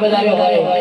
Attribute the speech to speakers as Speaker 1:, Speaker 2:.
Speaker 1: બનાવ્યો